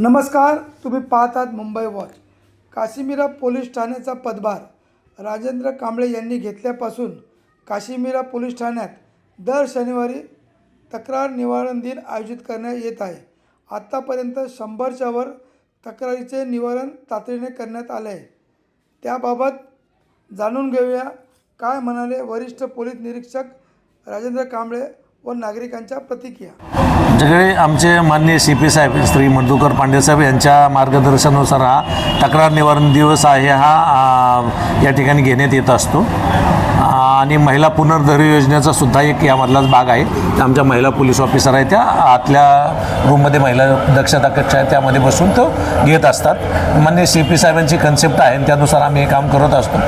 नमस्कार तुम्ही पाहतात मुंबई वॉच. काशिमिरा पोलीस ठाण्याचा पदभार. राजेंद्र कांबळे यांनी घेतल्यापासून काशिमिरा पोलीस ठाण्यात दर शनिवारी तक्रार निवारण दिन आयोजित करण्यात येत आहे. आत्तापर्यंत शंभरच्यावर तक्रारीचे निवारण तातडीने करण्यात आले आहे. त्याबाबत जाणून घेऊया काय म्हणाले वरिष्ठ पोलीस निरीक्षक राजेंद्र कांबळे व नागरिकांच्या प्रतिक्रिया. सगळे आमचे माननीय सी पी साहेब श्री मधुकर पांडे साहेब यांच्या मार्गदर्शनानुसार हा तक्रार निवारण दिवस आहे हा या ठिकाणी घेण्यात येत असतो. आणि महिला पुनर्धर योजनेचा सुद्धा एक यामधलाच भाग आहे. आमच्या महिला पोलीस ऑफिसर आहे त्या आतल्या रूममध्ये महिला दक्षता कक्ष आहे त्यामध्ये बसून तो घेत असतात. माननीय सी पी साहेबांची कन्सेप्ट आहे आणि त्यानुसार आम्ही हे काम करत असतो.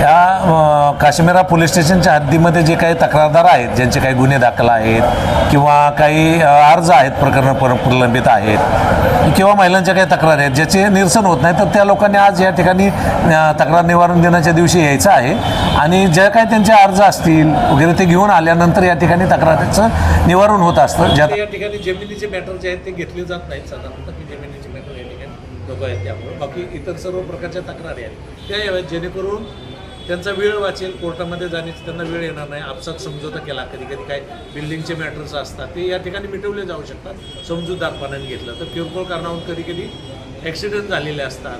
या काश्मीरा पोलीस स्टेशनच्या हद्दीमध्ये जे काही तक्रारदार आहेत ज्यांचे काही गुन्हे दाखल आहेत किंवा काही अर्ज आहेत प्रकरणं पर प्रलंबित आहेत किंवा महिलांच्या काही तक्रारी आहेत ज्याचे निरसन होत नाही तर त्या लोकांनी आज या ठिकाणी तक्रार निवारण दिनाच्या दिवशी यायचं आहे. आणि ज्या काही त्यांचे अर्ज असतील वगैरे ते घेऊन आल्यानंतर या ठिकाणी तक्रारीचं निवारण होत असतं. ज्या या ठिकाणी जमिनीचे मॅटर जे आहेत ते घेतले जात नाहीत साधारणतः की जमिनीचे मॅटर या ठिकाणी लोक आहेत त्यामुळे. बाकी इतर सर्व प्रकारच्या तक्रारी आहेत. त्या याव्यात. जेणेकरून त्यांचा वेळ वाचेल कोर्टामध्ये जाण्याची त्यांना वेळ येणार नाही. आपसात समजोता केला कधी कधी काय बिल्डिंगचे मॅटर्स असतात ते या ठिकाणी मिटवले जाऊ शकतात. समजूतदारपणाने घेतलं. तर किरकोळ कारणावरून कधी कधी ॲक्सिडेंट झालेले असतात.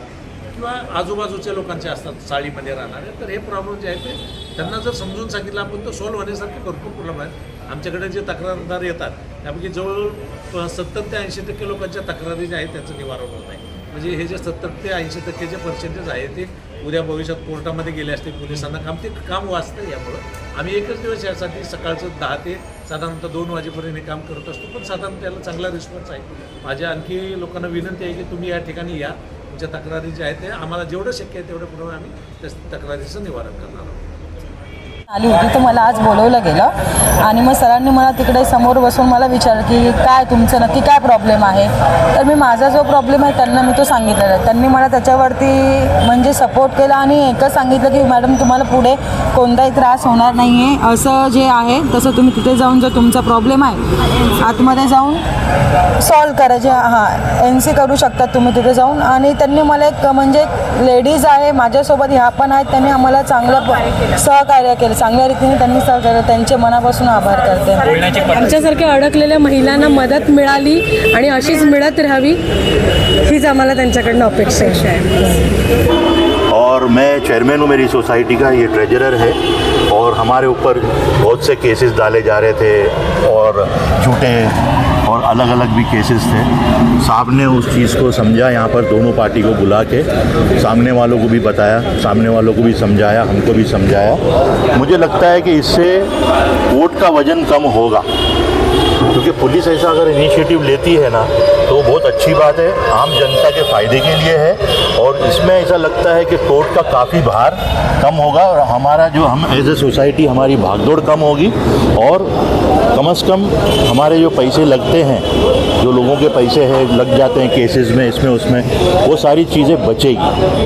किंवा आजूबाजूच्या लोकांचे असतात चाळीमध्ये राहणारे तर हे प्रॉब्लेम जे आहे ते त्यांना जर समजून सांगितलं आपण तर सॉल्व्ह होण्यासारखे भरपूर प्रॉब्लेम आहेत आमच्याकडे जे तक्रारदार येतात त्यापैकी जवळ सत्तर ते ऐंशी टक्के लोकांच्या तक्रारी ज्या आहेत त्याचं निवारण होत आहे. म्हणजे हे जे सत्तर ते ऐंशी टक्के जे पर्सेंटेज आहे ते उद्या भविष्यात कोर्टामध्ये गेले असते पोलिसांना काम ते काम वाचतं यामुळं. आम्ही एकच दिवस यासाठी सकाळचं दहा ते साधारणतः दोन वाजेपर्यंत हे काम करत असतो पण साधारण त्याला चांगला रिस्पॉन्स आहे. माझ्या आणखी लोकांना विनंती आहे की तुम्ही या ठिकाणी या. तुमच्या तक्रारी ज्या आहेत ते आम्हाला जेवढं शक्य आहे तेवढं पुढे आम्ही त्या तक्रारीचं निवारण करणार आहोत. आली होती तर मला आज बोलवलं गेलं. आणि मग सरांनी मला तिकडे समोर बसून मला विचारलं की काय तुमचं नक्की काय प्रॉब्लेम आहे? तर मी माझा जो प्रॉब्लेम आहे त्यांना मी तो सांगितलेला. त्यांनी मला त्याच्यावरती म्हणजे सपोर्ट केला आणि एकच सांगितलं की मॅडम तुम्हाला पुढे कोणताही त्रास होणार नाही आहे असं जे आहे तसं तुम्ही तिथे जाऊन जो तुमचा प्रॉब्लेम आहे आतमध्ये जाऊन सॉल्व करायचे हां एन सी करू शकतात तुम्ही तिथे जाऊन. आणि त्यांनी मला एक म्हणजे लेडीज आहे माझ्यासोबत ह्या पण आहेत त्यांनी आम्हाला चांगलं सहकार्य केलं. चांगल्या रीतीने त्यांनी सहकार्य त्यांचे मनापासून आभार करते. आमच्यासारख्या अडकलेल्या महिलांना मदत मिळाली आणि अशीच मिळत राहावी हीच आम्हाला त्यांच्याकडनं अपेक्षा आहे. और मैं चेयरमैन हूँ मेरी सोसाइटी का ये ट्रेजरर है। और हमारे ऊपर बहुत से केसेस डाले जा रहे थे और झूठे अलग अलग भी केसेस थे। साहब ने उस चीज़ को समझा, यहाँ पर दोनों पार्टी को बुला के। सामने वालों को भी बताया, सामने वालों को भी समझाया, हमको भी समझाया। मुझे लगता है कि इससे वोट का वज़न कम होगा। क्योंकि पुलिस ऐसा अगर इनिशिएटिव लेती है ना तो बहुत अच्छी बात है, आम जनता के फ़ायदे के लिए है, और इसमें ऐसा लगता है कि कोर्ट का काफ़ी भार कम होगा, और हमारा जो हम एज ए सोसाइटी हमारी भागदौड़ कम होगी, और कम अज़ कम हमारे जो पैसे लगते हैं, जो लोगों के पैसे हैं, लग जाते हैं केसेस में, इसमें, उसमें, वो सारी चीज़ें बचेगी।